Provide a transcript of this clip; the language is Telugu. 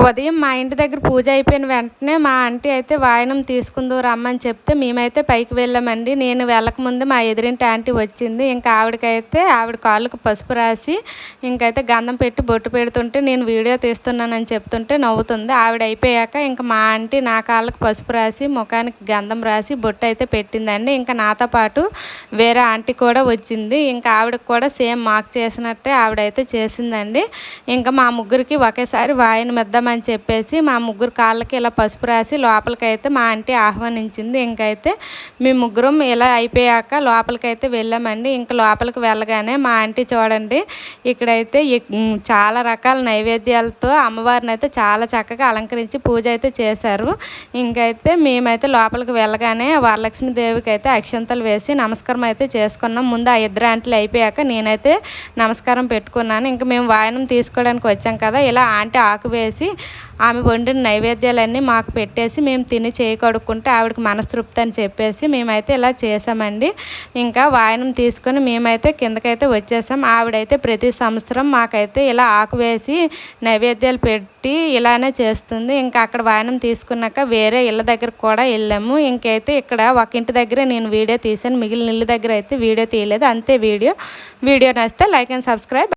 ఉదయం మా ఇంటి దగ్గర పూజ అయిపోయిన వెంటనే మా ఆంటీ అయితే వాయనం తీసుకుందు రమ్మని చెప్తే మేమైతే పైకి వెళ్ళామండి. నేను వెళ్ళకముందు మా ఎదురింటి ఆంటీ వచ్చింది. ఇంకా ఆవిడకైతే ఆవిడ కాళ్ళకు పసుపు రాసి ఇంకైతే గంధం పెట్టి బొట్టు పెడుతుంటే నేను వీడియో తీస్తున్నానని చెప్తుంటే నవ్వుతుంది. ఆవిడ అయిపోయాక ఇంకా మా ఆంటీ నా కాళ్ళకు పసుపు రాసి ముఖానికి గంధం రాసి బొట్టు అయితే పెట్టిందండి. ఇంకా నాతో పాటు వేరే ఆంటీ కూడా వచ్చింది. ఇంకా ఆవిడకి కూడా సేమ్ మాకు చేసినట్టే ఆవిడైతే చేసిందండి. ఇంకా మా ముగ్గురికి ఒకేసారి వాయన మెద్ద అని చెప్పేసి మా ముగ్గురు కాళ్ళకి ఇలా పసుపు రాసి లోపలికైతే మా ఆంటీ ఆహ్వానించింది. ఇంకైతే మేము ముగ్గురం ఇలా అయిపోయాక లోపలికైతే వెళ్ళామండి. ఇంకా లోపలికి వెళ్ళగానే మా ఆంటీ చూడండి ఇక్కడైతే చాలా రకాల నైవేద్యాలతో అమ్మవారిని అయితే చాలా చక్కగా అలంకరించి పూజ అయితే చేశారు. ఇంకైతే మేమైతే లోపలికి వెళ్ళగానే వరలక్ష్మీదేవికి అయితే అక్షంతలు వేసి నమస్కారం అయితే చేసుకున్నాం. ముందు ఆ ఇద్దరు ఆంటీలు అయిపోయాక నేనైతే నమస్కారం పెట్టుకున్నాను. ఇంకా మేము వాయనం తీసుకోవడానికి వచ్చాం కదా ఇలా ఆంటీ ఆకు వేసి ఆమె వండిన నైవేద్యాలన్నీ మాకు పెట్టేసి మేము తిని చేయి కడుక్కుంటే ఆవిడకి మనస్తృప్తి అని చెప్పేసి మేమైతే ఇలా చేసామండి ఇంకా వాయనం తీసుకొని మేమైతే కిందకైతే వచ్చేసాం. ఆవిడైతే ప్రతి సంవత్సరం మాకైతే ఇలా ఆకు వేసి నైవేద్యాలు పెట్టి ఇలానే చేస్తుంది. ఇంకా అక్కడ వాయనం తీసుకున్నాక వేరే ఇళ్ళ దగ్గరకు కూడా వెళ్ళాము. ఇంకైతే ఇక్కడ ఒక ఇంటి దగ్గర నేను వీడియో తీసాను మిగిలిన ఇళ్ళ దగ్గర అయితే వీడియో తీయలేదు. అంతే వీడియో. వీడియో నచ్చితే లైక్ అండ్ సబ్స్క్రైబ్.